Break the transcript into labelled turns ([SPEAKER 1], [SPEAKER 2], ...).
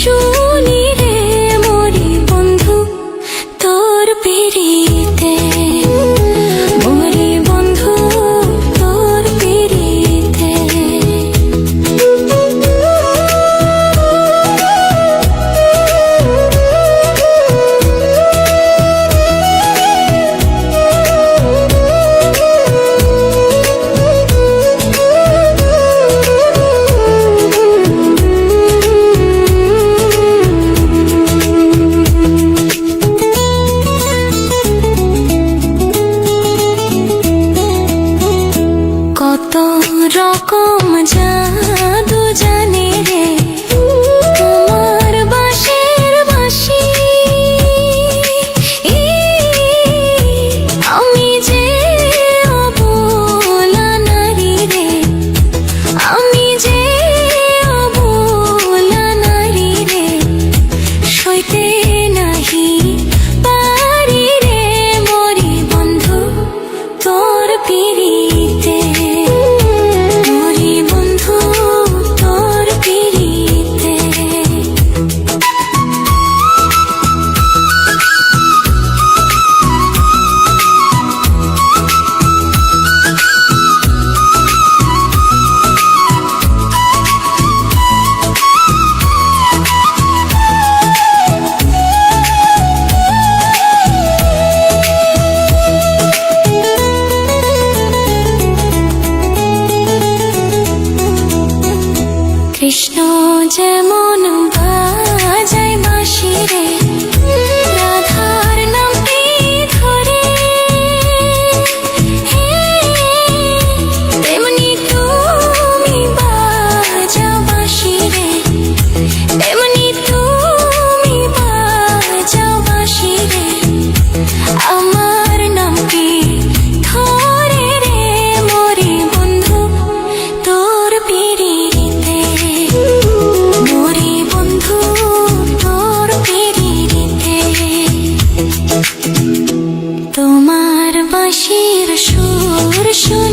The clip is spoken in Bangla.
[SPEAKER 1] Exu কত রকম জাদু জানি রে। কৃষ্ণ যেমন বাজায় বাঁশি রে বাঁশির সুর